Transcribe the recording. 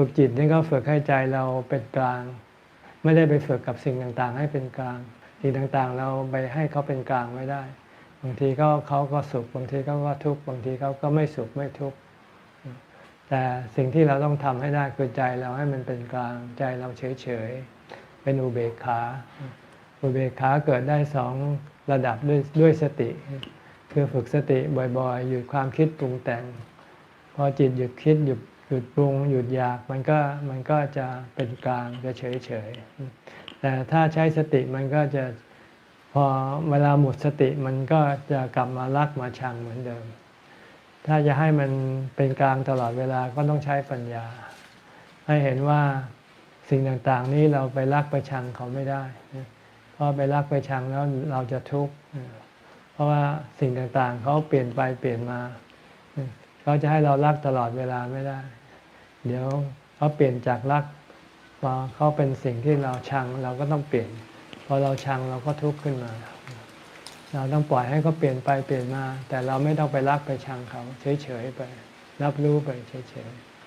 ฝึกจิตนี่ก็ฝึกให้ใจเราเป็นกลาง ไม่ได้ไปฝึกกับสิ่งต่างๆ ให้เป็นกลาง สิ่งต่างๆ เราไปให้เขาเป็นกลางไม่ได้ บางทีก็เขาก็สุขบางทีเขาก็ทุกข์บางทีเขาก็ไม่สุขไม่ทุกข์แต่สิ่งที่เราต้องทำให้ได้คือใจเราให้มันเป็นกลาง ใจเราเฉยๆเป็นอุเบกขาอุเบกขาเกิดได้สองระดับด้วยด้วยสติ คือฝึกสติบ่อยๆ หยุดความคิดปรุงแต่ง พอจิตหยุดคิดหยุด หยุดปรุงหยุดอยากมันก็มันก็จะเป็นกลางจะเฉยๆแต่ถ้าใช้สติมันก็จะพอเวลาหมดสติมันก็จะกลับมารักมาชังเหมือนเดิม ถ้าจะให้มันเป็นกลางตลอดเวลาก็ต้องใช้ปัญญา ให้เห็นว่าสิ่งต่างๆนี้เราไปรักไปชังเขาไม่ได้ เพราะไปรักไปชังแล้วเราจะทุกข์ เพราะว่าสิ่งต่างๆเขาเปลี่ยนไปเปลี่ยนมา เขาจะให้เรารักตลอดเวลาไม่ได้ เดี๋ยวเขาเปลี่ยนจากรักมาเขาเป็นสิ่งที่เราชังเราก็ต้องเปลี่ยนพอเราชังเราก็ทุกข์ขึ้นมา เราต้องปล่อยให้เขาเปลี่ยนไปเปลี่ยนมา แต่เราไม่ต้องไปรักไปชังเขาเฉยๆไป รับรู้ไปเฉยๆ